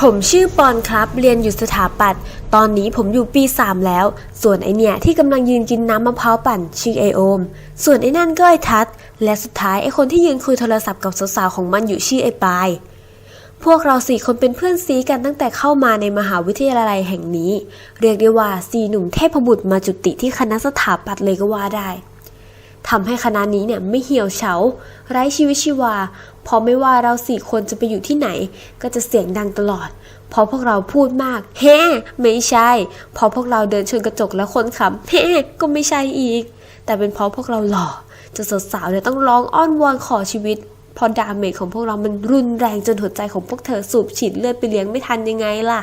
ผมชื่อปอนครับ เรียนอยู่สถาปัตย์ ตอนนี้ผมอยู่ปี 3 แล้ว ส่วนไอเนี่ยที่กำลังยืนกินน้ำมะพร้าวปั่นชื่อไอโอม ส่วนไอนั่นก็ไอทัศและสุดท้ายไอคนที่ยืนคุยโทรศัพท์กับสาวๆของมันอยู่ชื่อไอปาย พวกเราสี่คนเป็นเพื่อนซีกันตั้งแต่เข้ามาในมหาวิทยาลัยแห่งนี้ เรียกได้ว่าสี่หนุ่มเทพบุตรมาจุติที่คณะสถาปัตย์เลยก็ว่าได้ ทำให้คณะนี้เนี่ยไม่เหี่ยวเฉา ไร้ชีวิตชีวาเพราะไม่ว่าเราสี่คนจะไปอยู่ที่ไหน ก็จะเสียงดังตลอดเพราะพวกเราพูดมาก เฮ้ ไม่ใช่เพราะพวกเราเดินชนกระจกแล้วคนขำเฮ้ ก็ไม่ใช่อีก แต่เป็นเพราะพวกเราหล่อ จะสาวๆเนี่ยต้องร้องอ้อนวอนขอชีวิตเพราะดาเมจของพวกเรามันรุนแรงจนหัวใจของพวกเธอสูบฉีดเลือดไปเลี้ยงไม่ทันยังไงล่ะ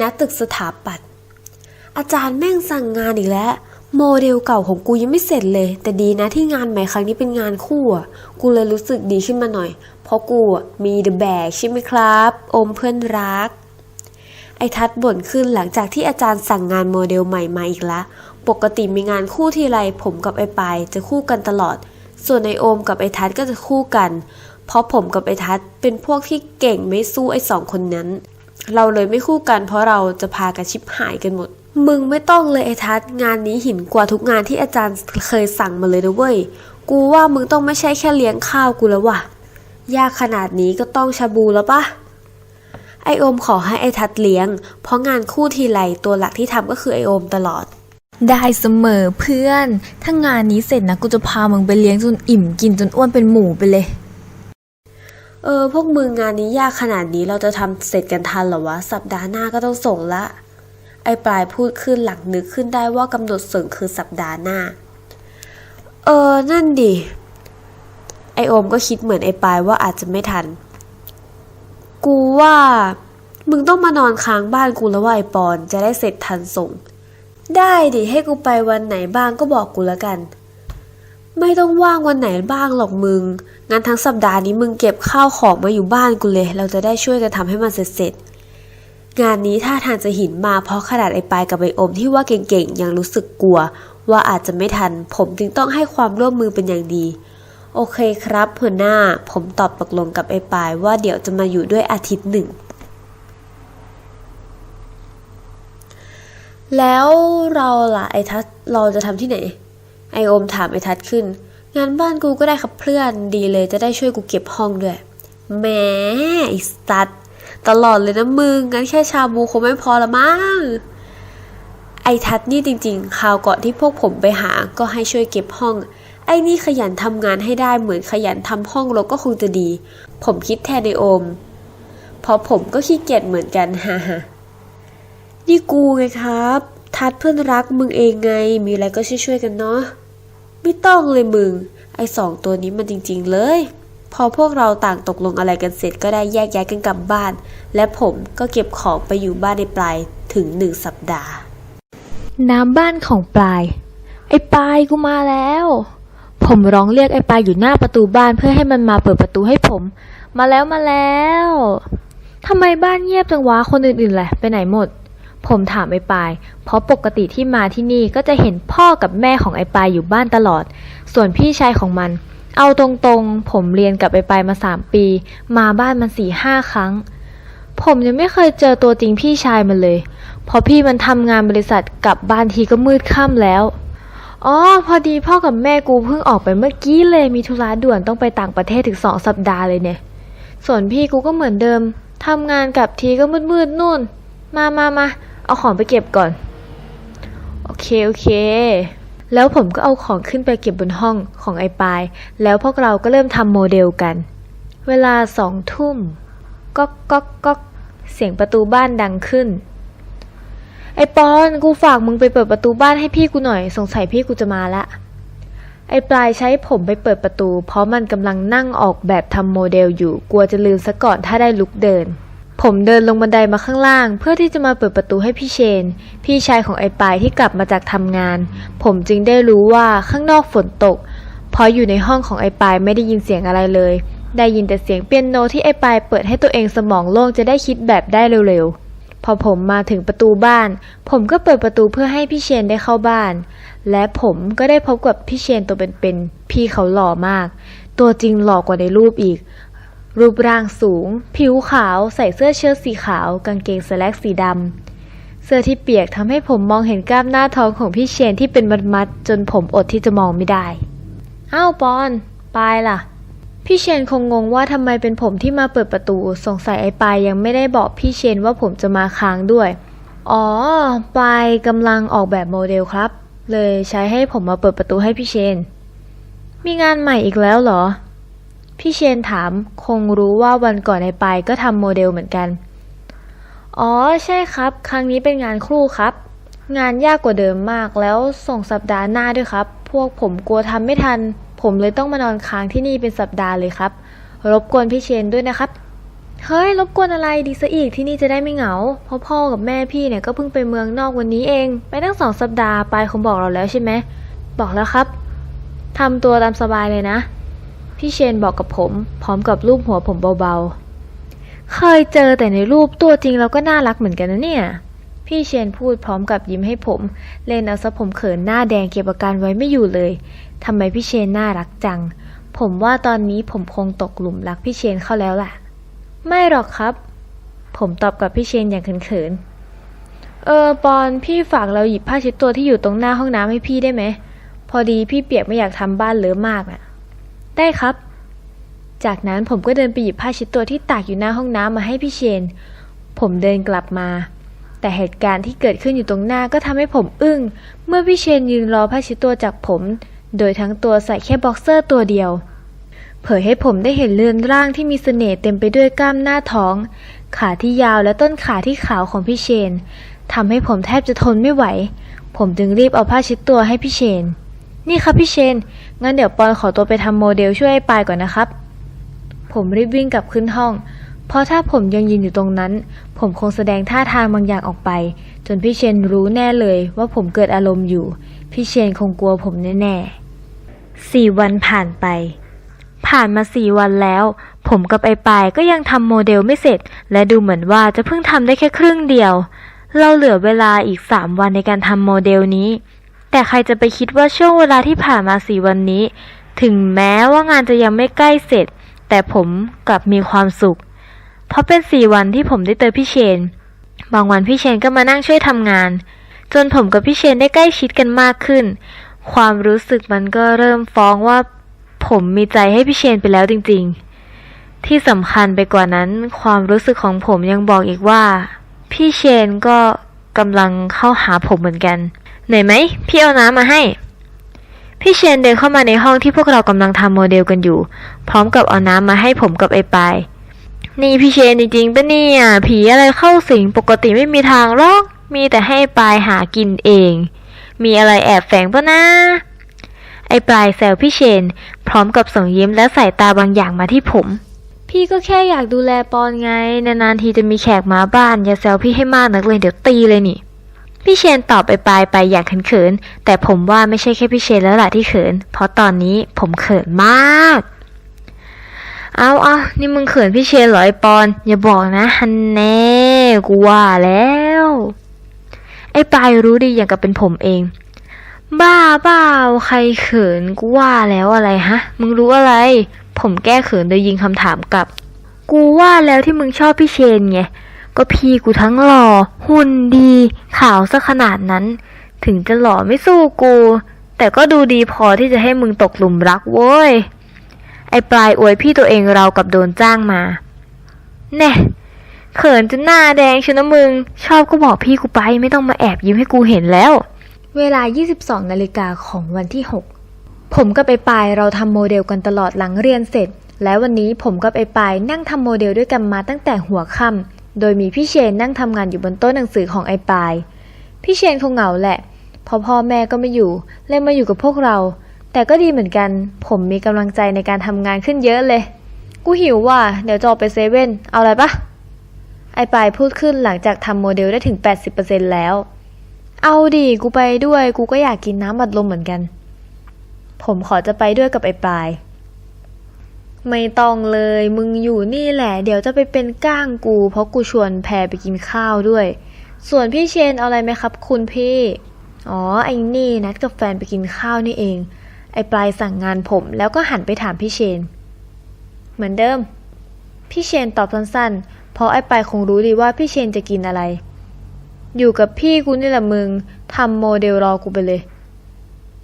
ณ ตึกสถาปัตย์อาจารย์แม่งสั่งงานอีกแล้ว โมเดลเก่าของกูยังไม่เสร็จเลย แต่ดีนะที่งานใหม่ครั้งนี้เป็นงานคู่อะ กูเลยรู้สึกดีขึ้นมาหน่อย เพราะกูอะมีเดอะแบกใช่ไหมครับ อมเพื่อนรัก ไอทัดบ่นขึ้นหลังจากที่อาจารย์สั่งงานโมเดลใหม่มาอีกละ ปกติมีงานคู่ทีไรผมกับไอปายจะคู่กันตลอด ส่วนไอโอมกับไอทัดก็จะคู่กัน เพราะผมกับไอทัดเป็นพวกที่เก่งไม่สู้ไอสองคนนั้น เราเลยไม่คู่กันเพราะเราจะพากันชิบหายกันหมด มึงไม่ต้องเลยไอทัศน์งานนี้หินกว่าทุกงานที่อาจารย์เคยสั่งมาเลยนะเว้ย กูว่ามึงต้องไม่ใช่แค่เลี้ยงข้าวกูแล้วว่ะยากขนาดนี้ก็ต้องชาบูแล้วปะไอโอมขอให้ไอทัศน์เลี้ยง เพราะงานคู่ทีไรตัวหลักที่ทำก็คือไอโอมตลอด ได้เสมอเพื่อน ถ้างานนี้เสร็จนะกูจะพามึงไปเลี้ยงจนอิ่มกินจนอ้วนเป็นหมูไปเลย เออ พวกมึงงานนี้ยากขนาดนี้เราจะทำเสร็จกันทันเหรอวะ สัปดาห์หน้าก็ต้องส่งละ ไอ้ปลายพูดขึ้นหลังนึกขึ้นได้ว่ากำหนดส่งคือสัปดาห์หน้า เออ นั่นดิ ไอโอมก็คิดเหมือนไอ้ปลายว่าอาจจะไม่ทัน กูว่า มึงต้องมานอนค้างบ้านกูแล้วว่าไอปอนจะได้เสร็จทันส่ง ได้ดิ ให้กูไปวันไหนบ้างก็บอกกูแล้วกัน ไม่ต้องว่างวันไหนบ้างหรอกมึง งั้นทั้งสัปดาห์นี้มึงเก็บข้าวของมาอยู่บ้านกูเลย เราจะได้ช่วยกันทำให้มันเสร็จๆ งานนี้ท่าทางจะหินมาเพราะขนาดไอ้ปายกับไอ้อมที่ว่าเก่งๆ ยังรู้สึกกลัว ว่าอาจจะไม่ทัน ผมจึงต้องให้ความร่วมมือเป็นอย่างดี โอเคครับหัวหน้าผมตอบตกลงกับไอ้ปายว่าเดี๋ยวจะมาอยู่ด้วยอาทิตย์หนึ่ง แล้วเราล่ะไอ้ทัศเราจะทำที่ไหน ไอโอมถามไอทัศขึ้น งานบ้านกูก็ได้ครับเพื่อนดีเลยจะได้ช่วยกูเก็บห้องด้วยแหมไอสตัด ตลอดเลยนะมึง งั้นแค่ชาบูคงไม่พอละมั้ง ไอทัศน์นี่จริงๆ คราวก่อนที่พวกผมไปหา ก็ให้ช่วยเก็บห้อง ไอ้นี่ขยันทำงานให้ได้เหมือนขยันทำห้องเราก็คงจะดี ผมคิดแทนไอโอมเพราะผมก็ขี้เกียจเหมือนกันฮ่าฮ่านี่กูไงครับ ทัดเพื่อนรักมึงเองไง มีอะไรก็ช่วยๆกันเนาะ ไม่ต้องเลยมึง ไอสองตัวนี้มันจริง ๆ เลย พอพวกเราต่างตกลงอะไรกันเสร็จก็ได้แยกย้ายกันกลับบ้าน และผมก็เก็บของไปอยู่บ้านในปลายถึงหนึ่งสัปดาห์ น้ำบ้านของปลาย ไอ้ปลายกูมาแล้ว ผมร้องเรียกไอ้ปลายอยู่หน้าประตูบ้านเพื่อให้มันมาเปิดประตูให้ผม มาแล้วมาแล้วทำไมบ้านเงียบจังวะคนอื่นๆแหละไปไหนหมด ผมถามไอ้ปาย เพราะปกติที่มาที่นี่ก็จะเห็นพ่อกับแม่ของไอ้ปายอยู่บ้านตลอด ส่วนพี่ชายของมัน เอาตรงๆ ผมเรียนกับไอ้ปมาสามปี มาบ้านมันสี่ห้าครั้ง ผมยังไม่เคยเจอตัวจริงพี่ชายมันเลยเพราะพี่มันทำงานบริษัทกลับบ้านทีก็มืดค่ำแล้ว อ๋อ พอดีพ่อกับแม่กูเพิ่งออกไปเมื่อกี้เลยมีธุระด่วนต้องไปต่างประเทศถึงสองสัปดาห์เลยเนี่ย ส่วนพี่กูก็เหมือนเดิมทำงานกลับทีก็มืดๆนู่น มามามาเอาของไปเก็บก่อน โอเค โอเค แล้วผมก็เอาของขึ้นไปเก็บบนห้องของไอ้ปาย แล้วพวกเราก็เริ่มทำโมเดลกัน เวลาสองทุ่มก๊อกก๊อกก๊อกเสียงประตูบ้านดังขึ้น ไอ้ปอนกูฝากมึงไปเปิดประตูบ้านให้พี่กูหน่อย สงสัยพี่กูจะมาละ ไอ้ปลายใช้ผมไปเปิดประตู เพราะมันกำลังนั่งออกแบบทำโมเดลอยู่ กลัวจะลืมซะก่อนถ้าได้ลุกเดิน มเดินลงบันไดมาข้างล่าง เพื่อที่จะมาเปิดประตูให้พี่เชน พี่ชายของไอ้ปายที่กลับมาจากทำงาน ผมจึงได้รู้ว่าข้างนอกฝนตกพราะอยู่ในห้องของไอ้ปายไม่ได้ยินเสียงอะไรเลย ได้ยินแต่เสียงเปียโนที่ไอ้ปายเปิดให้ตัวเองสมองโล่งจะได้คิดแบบได้เร็วๆ พอผมมาถึงประตูบ้าน ผมก็เปิดประตูเพื่อให้พี่เชนได้เข้าบ้าน และผมก็ได้พบกับพี่เชนตัวเป็นๆ พี่เขาหล่อมาก ตัวจริงหล่อกว่าในรูปอีก รูปร่างสูง ผิวขาวใส่เสื้อเชิ้ตสีขาว กางเกงสแลกสีดำเสื้อที่เปียกทำให้ผมมองเห็นกล้ามหน้าท้องของพี่เชนที่เป็นมัดๆจนผมอดที่จะมองไม่ได้อ้าวปอนปายล่ะ พี่เชนคงงงว่าทำไมเป็นผมที่มาเปิดประตู สงสัยไอ้ปายยังไม่ได้บอกพี่เชนว่าผมจะมาค้างด้วย อ๋อปายกำลังออกแบบโมเดลครับ เลยใช้ให้ผมมาเปิดประตูให้พี่เชน มีงานใหม่อีกแล้วเหรอ พี่เชนถามคงรู้ว่าวันก่อนไอ้ปายก็ทำโมเดลเหมือนกัน อ๋อใช่ครับ ครั้งนี้เป็นงานครู่ครับ งานยากกว่าเดิมมากแล้วส่งสัปดาห์หน้าด้วยครับ พวกผมกลัวทำไม่ทัน ผมเลยต้องมานอนค้างที่นี่เป็นสัปดาห์เลยครับ รบกวนพี่เชนด้วยนะครับ เฮ้ยรบกวนอะไรดีซะอีกที่นี่จะได้ไม่เหงา เพราะพ่อกับแม่พี่เนี่ยก็เพิ่งไปเมืองนอกวันนี้เอง ไปตั้งสองสัปดาห์ปายคงบอกเราแล้วใช่ไหมบอกแล้วครับทำตัวตามสบายเลยนะ พี่เชนบอกกับผม พร้อมกับรูปหัวผมเบาๆ เคยเจอแต่ในรูปตัวจริงเราก็น่ารักเหมือนกันนะเนี่ย พี่เชนพูดพร้อมกับยิ้มให้ผม เล่นเอาซะผมเขินหน้าแดงเก็บอาการไว้ไม่อยู่เลยทำไมพี่เชนน่ารักจัง ผมว่าตอนนี้ผมคงตกหลุมรักพี่เชนเข้าแล้วล่ะ ไม่หรอกครับ ผมตอบกับพี่เชนอย่างเขินๆ เออปอนพี่ฝากเราหยิบผ้าเช็ดตัวที่อยู่ตรงหน้าห้องน้ำให้พี่ได้ไหม พอดีพี่เปียกไม่อยากทำบ้านเลอะมากน่ะ ได้ครับ จากนั้นผมก็เดินไปหยิบผ้าเช็ดตัวที่ตากอยู่หน้าห้องน้ำมาให้พี่เชน ผมเดินกลับมา แต่เหตุการณ์ที่เกิดขึ้นอยู่ตรงหน้าก็ทำให้ผมอึ้ง เมื่อพี่เชนยืนรอผ้าเช็ดตัวจากผม โดยทั้งตัวใส่แค่บ็อกเซอร์ตัวเดียว เผยให้ผมได้เห็นเรือนร่างที่มีเสน่ห์เต็มไปด้วยกล้ามหน้าท้อง ขาที่ยาวและต้นขาที่ขาวของพี่เชนทำให้ผมแทบจะทนไม่ไหว ผมจึงรีบเอาผ้าเช็ดตัวให้พี่เชน นี่ครับพี่เชน งั้นเดี๋ยวปอนขอตัวไปทำโมเดลช่วยไอ้ปายก่อนนะครับ ผมรีบวิ่งกลับขึ้นห้อง เพราะถ้าผมยังยืนอยู่ตรงนั้น ผมคงแสดงท่าทางบางอย่างออกไป จนพี่เชนรู้แน่เลยว่าผมเกิดอารมณ์อยู่ พี่เชนคงกลัวผมแน่ๆสี่วันผ่านไป ผ่านมาสี่วันแล้ว ผมกับไอ้ปายก็ยังทำโมเดลไม่เสร็จ และดูเหมือนว่าจะเพิ่งทำได้แค่ครึ่งเดียว เราเหลือเวลาอีกสามวันในการทำโมเดลนี้ แต่ใครจะไปคิดว่าช่วงเวลาที่ผ่านมาสี่วันนี้ ถึงแม้ว่างานจะยังไม่ใกล้เสร็จ แต่ผมกลับมีความสุข เพราะเป็นสี่วันที่ผมได้เจอพี่เชน บางวันพี่เชนก็มานั่งช่วยทำงาน จนผมกับพี่เชนได้ใกล้ชิดกันมากขึ้น ความรู้สึกมันก็เริ่มฟ้องว่า ผมมีใจให้พี่เชนไปแล้วจริง ๆ ที่สำคัญไปกว่านั้น ความรู้สึกของผมยังบอกอีกว่า พี่เชนก็กำลังเข้าหาผมเหมือนกัน ไหนื่อยไหมพี่เอาน้ำมาให้ พี่เชนเดินเข้ามาในห้องที่พวกเรากำลังทำโมเดลกันอยู่ พร้อมกับเอาน้ำมาให้ผมกับไอ้ปาย นี่พี่เชนจริงๆปะเนี่ย ผีอะไรเข้าสิงปกติไม่มีทางหรอก มีแต่ให้ปายหากินเอง มีอะไรแอบแฝงปะนะไอ้ปลายแซวพี่เชน พร้อมกับส่งยิ้มและสายตาบางอย่างมาที่ผม พี่ก็แค่อยากดูแลปอนไง นานๆทีจะมีแขกมาบ้าน อย่าแซวพี่ให้มากนักเลยเดี๋ยวตีเลยนี่ พี่เชนตอบไปปลายไปอย่างเขินๆ แต่ผมว่าไม่ใช่แค่พี่เชนแล้วล่ะที่เขิน เพราะตอนนี้ผมเขินมาก เอาเอานี่มึงเขินพี่เชนเหรอไอปอน อย่าบอกนะฮันแน่กูว่าแล้ว ไอปลายรู้ดีอย่างกับเป็นผมเอง บ้าเปล่าใครเขินกูว่าแล้วอะไรฮะ มึงรู้อะไร ผมแก้เขินโดยยิงคำถามกลับ กูว่าแล้วที่มึงชอบพี่เชนไง ก็พี่กูทั้งหล่อ หุ่นดี ขาวซะขนาดนั้น ถึงจะหล่อไม่สู้กู แต่ก็ดูดีพอที่จะให้มึงตกหลุมรักโว้ย ไอปลายอวยพี่ตัวเองเรากับโดนจ้างมา แน่เขินจนหน้าแดงชนะมึง ชอบก็บอกพี่กูไปไม่ต้องมาแอบยิ้มให้กูเห็นแล้ว เวลา 22 นาฬิกาของวันที่ 6 ผมกับไอ้ปายเราทำโมเดลกันตลอดหลังเรียนเสร็จ และวันนี้ผมกับไอ้ปายนั่งทำโมเดลด้วยกันมาตั้งแต่หัวค่ำ โดยมีพี่เชนนั่งทำงานอยู่บนโต๊ะหนังสือของไอ้ปาย พี่เชนคงเหงาแหละเพราะพ่อแม่ก็ไม่อยู่เลยมาอยู่กับพวกเรา แต่ก็ดีเหมือนกัน ผมมีกำลังใจในการทำงานขึ้นเยอะเลย กูหิวว่ะเดี๋ยวจะออกไปเซเว่นเอาอะไรปะไอ้ปายพูดขึ้นหลังจากทำโมเดลได้ถึง 80%แล้ว เอาดิกูไปด้วยกูก็อยากกินน้ำบัดลมเหมือนกัน ผมขอจะไปด้วยกับไอ้ปลาย ไม่ต้องเลย มึงอยู่นี่แหละ เดี๋ยวจะไปเป็นก้างกู เพราะกูชวนแพรไปกินข้าวด้วย ส่วนพี่เชนเอาอะไรไหมครับ คุณพี่ อ๋อ ไอ้นี่นัดกับแฟนไปกินข้าวนี่เอง ไอ้ปลายสั่งงานผม แล้วก็หันไปถามพี่เชน เหมือนเดิม พี่เชนตอบสั้นๆ เพราะไอ้ปลายคงรู้ดีว่าพี่เชนจะกินอะไร อยู่กับพี่กูนี่แหละมึงทำโมเดลรอกูไปเลย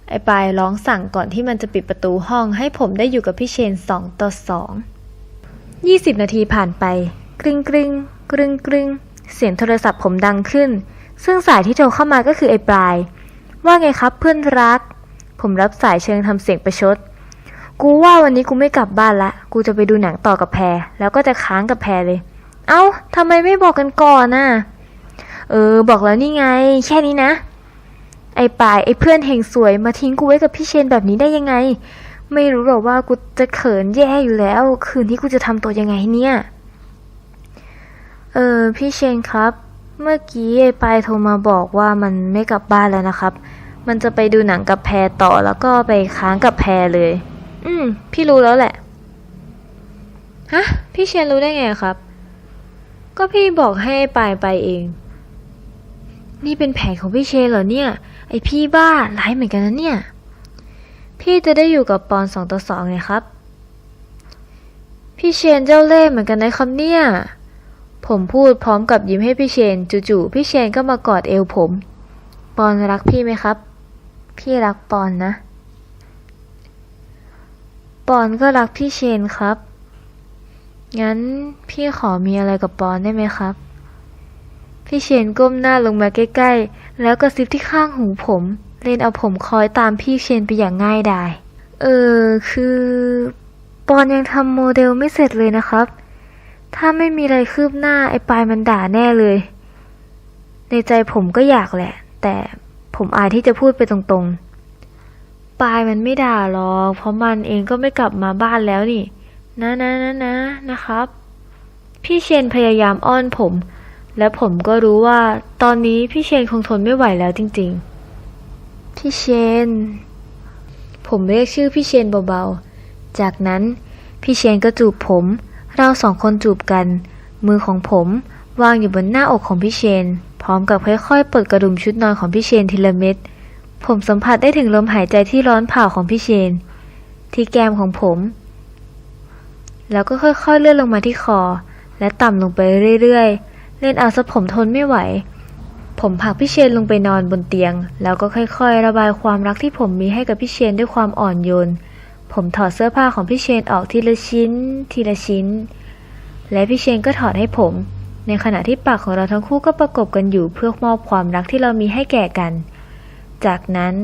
ไอ้ปายร้องสั่งก่อนที่มันจะปิดประตูห้องให้ผมได้อยู่กับพี่เชนสองต่อสองยี่สิบนาทีผ่านไป กริ้งกริ้งกริ้งกริ้งเสียงโทรศัพท์ผมดังขึ้น ซึ่งสายที่โทรเข้ามาก็คือไอ้ปลาย ว่าไงครับเพื่อนรัก ผมรับสายเชิงทำเสียงประชด กูว่าวันนี้กูไม่กลับบ้านละ กูจะไปดูหนังต่อกับแพร แล้วก็จะค้างกับแพรเลย เอ้าทำไมไม่บอกกันก่อนน่ะ เออ บอกแล้วนี่ไง แค่นี้นะ ไอ้ปลายไอ้เพื่อนเฮงสวยมาทิ้งกูไว้กับพี่เชนแบบนี้ได้ยังไง ไม่รู้หรอกว่ากูจะเขินแย่อยู่แล้ว คืนนี้กูจะทำตัวยังไงเนี่ย เออพี่เชนครับ เมื่อกี้ไอ้ปายโทรมาบอกว่ามันไม่กลับบ้านแล้วนะครับ มันจะไปดูหนังกับแพรต่อแล้วก็ไปค้างกับแพรเลย อืม พี่รู้แล้วแหละ ฮะ พี่เชนรู้ได้ไงครับ ก็พี่บอกให้ไอ้ปายไปเอง นี่เป็นแผนของพี่เชนเหรอเนี่ย ไอพี่บ้าร้ายเหมือนกันนะเนี่ย พี่จะได้อยู่กับปอนสองต่อสองไงครับ พี่เชนเจ้าเล่ห์เหมือนกันนะครับเนี่ย ผมพูดพร้อมกับยิ้มให้พี่เชนจู่ๆพี่เชนก็มากอดเอวผม ปอนรักพี่ไหมครับ พี่รักปอนนะ ปอนก็รักพี่เชนครับ งั้นพี่ขอมีอะไรกับปอนได้ไหมครับ พี่เชนก้มหน้าลงมาใกล้ๆ แล้วก็ซิบที่ข้างหูผม เล่นเอาผมคอยตามพี่เชนไปอย่างง่ายดาย เออ คือ ปอนยังทำโมเดลไม่เสร็จเลยนะครับ ถ้าไม่มีอะไรคืบหน้าไอ้ปายมันด่าแน่เลย ในใจผมก็อยากแหละ แต่ผมอายที่จะพูดไปตรงๆ ปายมันไม่ด่าหรอก เพราะมันเองก็ไม่กลับมาบ้านแล้วนี่ นะนะนะนะนะครับ พี่เชนพยายามอ้อนผม และผมก็รู้ว่า ตอนนี้พี่เชนคงทนไม่ไหวแล้วจริงๆ พี่เชน ผมเรียกชื่อพี่เชนเบาๆ จากนั้นพี่เชนก็จูบผม เราสองคนจูบกัน มือของผมวางอยู่บนหน้าอกของพี่เชน พร้อมกับค่อยๆ เปลดกระดุมชุดนอนของพี่เชนทีละเม็ด ผมสัมผัสได้ถึงลมหายใจที่ร้อนเผาของพี่เชน ที่แก้มของผม แล้วก็ค่อยๆ เลื่อนลงมาที่คอ และต่ำลงไปเรื่อยๆ เล่นเอาซะผมทนไม่ไหว ผมผลักพี่เชนลงไปนอนบนเตียง แล้วก็ค่อยๆ ระบายความรักที่ผมมีให้กับพี่เชนด้วยความอ่อนโยน ผมถอดเสื้อผ้าของพี่เชนออกทีละชิ้น ทีละชิ้น และพี่เชนก็ถอดให้ผม ในขณะที่ปากของเราทั้งคู่ก็ประกบกันอยู่เพื่อมอบความรักที่เรามีให้แก่กัน จากนั้น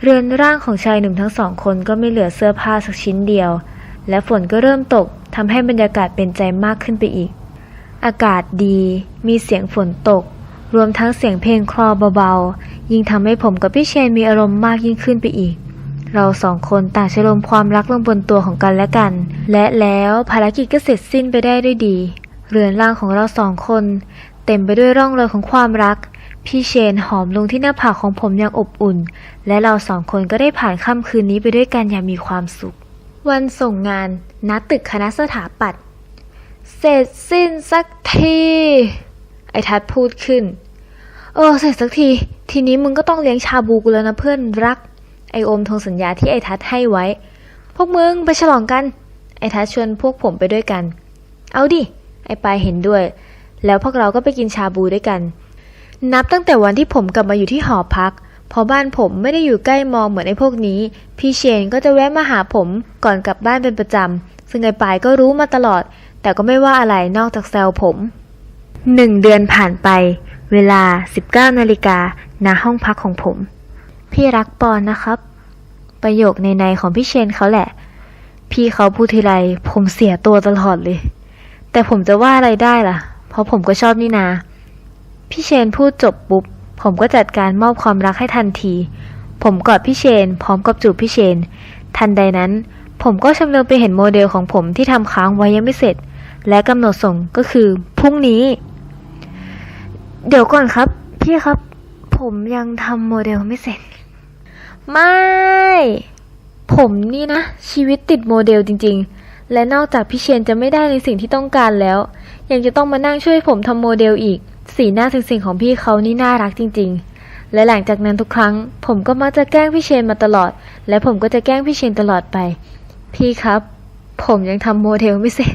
เรือนร่างของชายหนุ่มทั้งสองคนก็ไม่เหลือเสื้อผ้าสักชิ้นเดียว และฝนก็เริ่มตกทำให้บรรยากาศเป็นใจมากขึ้นไปอีก อากาศดี มีเสียงฝนตก รวมทั้งเสียงเพลงคลอเบาๆ ยิ่งทำให้ผมกับพี่เชนมีอารมณ์มากยิ่งขึ้นไปอีก เราสองคนต่างฉลมความรักลงบนตัวของกันและกัน และแล้วภารกิจก็เสร็จสิ้นไปได้ด้วยดี เรือนร่างของเราสองคน เต็มไปด้วยร่องรอยของความรัก พี่เชนหอมลงที่หน้าผากของผมอย่างอบอุ่น และเราสองคนก็ได้ผ่านค่ำคืนนี้ไปด้วยกันอย่างมีความสุข วันส่งงานณตึกคณะสถาปัตย์ เสร็จสิ้นสักที ไอ้ทัดพูดขึ้น เออ เสร็จสักที ทีนี้มึงก็ต้องเลี้ยงชาบูกูแล้วนะเพื่อนรัก ไอโอมทงสัญญาที่ไอทัดให้ไว้ พวกมึงไปฉลองกัน ไอทัดชวนพวกผมไปด้วยกัน เอาดิ ไอปายเห็นด้วย แล้วพวกเราก็ไปกินชาบูด้วยกัน นับตั้งแต่วันที่ผมกลับมาอยู่ที่หอพักเพราะบ้านผมไม่ได้อยู่ใกล้มองเหมือนไอ้พวกนี้ พี่เชนก็จะแวะมาหาผมก่อนกลับบ้านเป็นประจำ ซึ่งไอ้ปายก็รู้มาตลอด แต่ก็ไม่ว่าอะไรนอกจากแซวผมหนึ่งเดือนผ่านไป เวลา 19นาฬิกาณห้องพักของผม พี่รักปอนนะครับ ประโยคในในของพี่เชนเขาแหละ พี่เขาพูดทีไรผมเสียตัวตลอดเลย แต่ผมจะว่าอะไรได้ล่ะ เพราะผมก็ชอบนี่นา พี่เชนพูดจบปุ๊บ ผมก็จัดการมอบความรักให้ทันที ผมกอดพี่เชน พร้อมกับจูบพี่เชน ทันใดนั้น ผมก็ชำเลืองไปเห็นโมเดลของผมที่ทำค้างไว้ยังไม่เสร็จ และกำหนดส่งก็คือพรุ่งนี้ เดี๋ยวก่อนครับ พี่ครับ ผมยังทำโมเดลไม่เสร็จ ไม่ ผมนี่นะ ชีวิตติดโมเดลจริง ๆ และนอกจากพี่เชนจะไม่ได้ในสิ่งที่ต้องการแล้ว ยังจะต้องมานั่งช่วยผมทำโมเดลอีก สีหน้าสิ่งๆของพี่เขานี่น่ารักจริง ๆและหลังจากนั้นทุกครั้ง ผมก็มักจะแกล้งพี่เชนมาตลอด และผมก็จะแกล้งพี่เชนตลอดไป พี่ครับ ผมยังทำโมเดลไม่เสร็จ